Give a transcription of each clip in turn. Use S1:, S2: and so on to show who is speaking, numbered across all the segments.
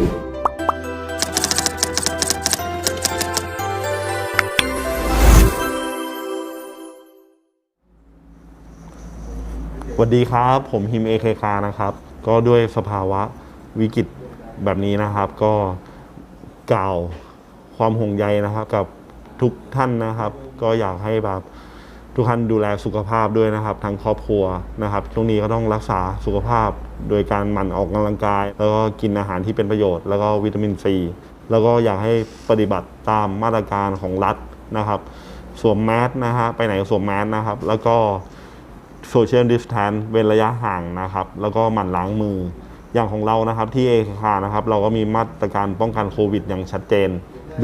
S1: สวัสดีครับ ผมฮิมเอเคคานะครับ ก็ด้วยสภาวะวิกฤตแบบนี้นะครับ ก็กล่าวความห่วงใยนะครับ กับทุกท่านนะครับ ก็อยากให้แบบ ทุกท่านดูแลสุขภาพด้วยนะครับทั้งครอบครัวนะครับช่วงนี้ก็ต้องรักษาสุขภาพ โดยการหมั่นออกกำลังกาย แล้วก็กินอาหารที่เป็นประโยชน์ แล้วก็วิตามินซีแล้วก็อยากให้ปฏิบัติตามมาตรการของรัฐนะครับสวมแมสนะฮะไปไหนก็สวมแมสนะครับ แล้วก็โซเชียลดิส a ทนเว้นระยะห่างนะครับ แล้วก็หมั่นล้างมืออย่างของเรานะครับที่เอคานะครับ เราก็มีมาตรการป้องกันโควิดอย่างชัดเจน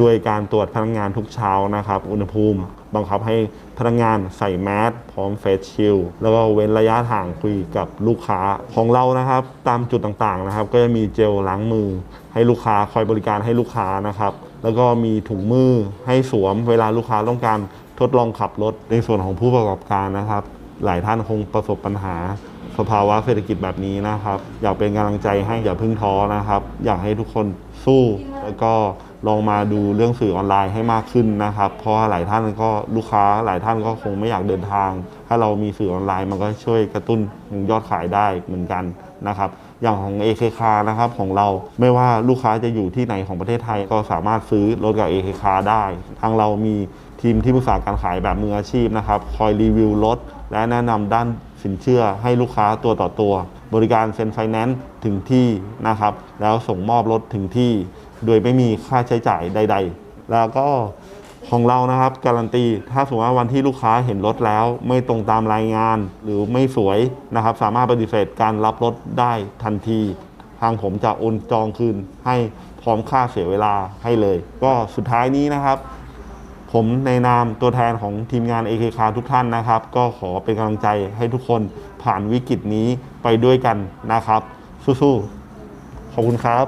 S1: ด้วยการตรวจพนักงานทุกเช้านะครับ อุณหภูมิ บังคับให้พนักงานใส่แมสพร้อมเฟสชิลแล้วก็เว้นระยะห่างคุยกับลูกค้าของเรานะครับ ตามจุดต่างๆนะครับ ก็จะมีเจลล้างมือ ให้ลูกค้าคอยบริการให้ลูกค้านะครับ แล้วก็มีถุงมือให้สวมเวลาลูกค้าต้องการทดลองขับรถในส่วนของผู้ประกอบการนะครับ หลายท่านคงประสบปัญหา สภาวะเศรษฐกิจแบบนี้นะครับ อยากเป็นกำลังใจให้อย่าเพึ่งท้อนะครับ อยากให้ทุกคนสู้แล้วก็ลองมาดูเรื่องสื่อออนไลน์ให้มากขึ้นนะครับ เพราะหลายท่านก็ลูกค้าหลายท่านก็คงไม่อยากเดินทาง ถ้าเรามีสื่อออนไลน์มันก็ช่วยกระตุ้นยอดขายได้เหมือนกันนะครับ อย่างของ AKK นะครับของเราไม่ว่าลูกค้าจะอยู่ที่ไหนของประเทศไทย ก็สามารถซื้อรถกับ AKK ได้ ทางเรามีทีมที่ปรึกษาการขายแบบมืออาชีพนะครับคอยรีวิวรถและแนะนำด้านสินเชื่อให้ลูกค้าตัวต่อตัว บริการเซ็นไฟแนนซ์ถึงที่นะครับ แล้วส่งมอบรถถึงที่ โดยไม่มีค่าใช้จ่ายใด ๆ แล้วก็ ของเรานะครับ การันตีถ้าสมมติว่าวันที่ลูกค้าเห็นรถแล้ว ไม่ตรงตามรายงานหรือไม่สวยนะครับ สามารถปฏิเสธการรับรถได้ทันที ทางผมจะโอนจองคืนให้พร้อมค่าเสียเวลาให้เลย ก็สุดท้ายนี้นะครับ ผมในนามตัวแทนของทีมงาน AK c a r ทุกท่านนะครับ ก็ขอเป็นกำลังใจให้ทุกคนผ่านวิกฤตนี้ไปด้วยกันนะครับ สู้ๆขอบคุณครับ